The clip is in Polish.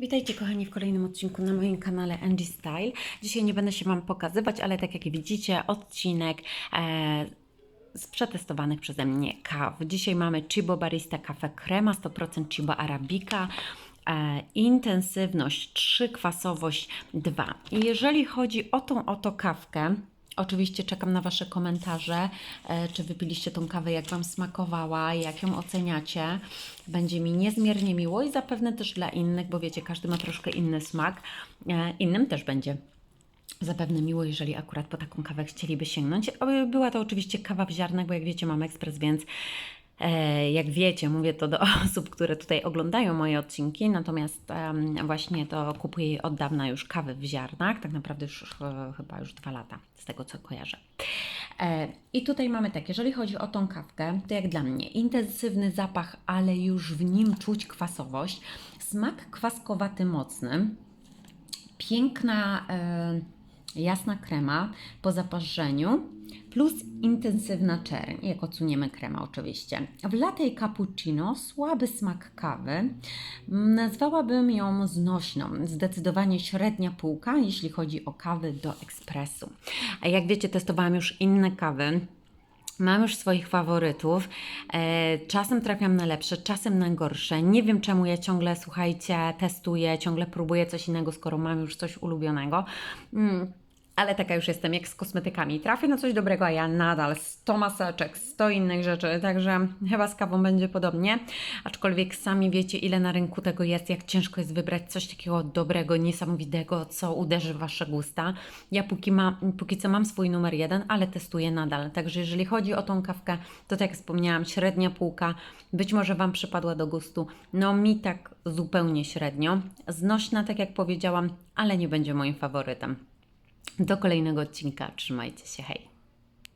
Witajcie kochani w kolejnym odcinku na moim kanale Angie Style. Dzisiaj nie będę się Wam pokazywać, ale tak jak widzicie, odcinek e, z przetestowanych przeze mnie kaw. Dzisiaj mamy Chibo Barista Cafe Crema, 100% Chibo Arabica. E, intensywność 3, kwasowość 2. I jeżeli chodzi o tą oto kawkę, Oczywiście czekam na Wasze komentarze, e, czy wypiliście tą kawę, jak Wam smakowała, jak ją oceniacie. Będzie mi niezmiernie miło i zapewne też dla innych, bo wiecie, każdy ma troszkę inny smak. E, Innym też będzie zapewne miło, jeżeli akurat po taką kawę chcieliby sięgnąć. E, Była to oczywiście kawa w ziarnach, bo jak wiecie, mam ekspres, więc jak wiecie, mówię to do osób, które tutaj oglądają moje odcinki, natomiast właśnie to kupuję od dawna już kawy w ziarnach, tak naprawdę już e, chyba już dwa lata, z tego co kojarzę. E, I tutaj mamy tak, jeżeli chodzi o tą kawkę, to jak dla mnie intensywny zapach, ale już w nim czuć kwasowość, smak kwaskowaty mocny, piękna, e, jasna krema po zaparzeniu, plus intensywna czerń, jak odsuniemy krema oczywiście. W latte cappuccino słaby smak kawy, Mm, nazwałabym ją znośną, zdecydowanie średnia półka, jeśli chodzi o kawy do ekspresu. A jak wiecie, testowałam już inne kawy, Mam już swoich faworytów. E, czasem trafiam na lepsze, czasem na gorsze. Nie wiem czemu ja ciągle, słuchajcie, testuję, ciągle próbuję coś innego, skoro mam już coś ulubionego. Ale taka już jestem jak z kosmetykami. Trafię na coś dobrego, a ja nadal 100 maseczek, 100 innych rzeczy, także chyba z kawą będzie podobnie. Aczkolwiek sami wiecie, ile na rynku tego jest, jak ciężko jest wybrać coś takiego dobrego, niesamowitego, co uderzy w Wasze gusta. Ja póki, ma, póki co mam swój numer jeden, ale testuję nadal. Także jeżeli chodzi o tą kawkę, to tak jak wspomniałam, średnia półka. Być może Wam przypadła do gustu. No mi tak zupełnie średnio. Znośna, tak jak powiedziałam, ale nie będzie moim faworytem. Do kolejnego odcinka. Trzymajcie się. Hej.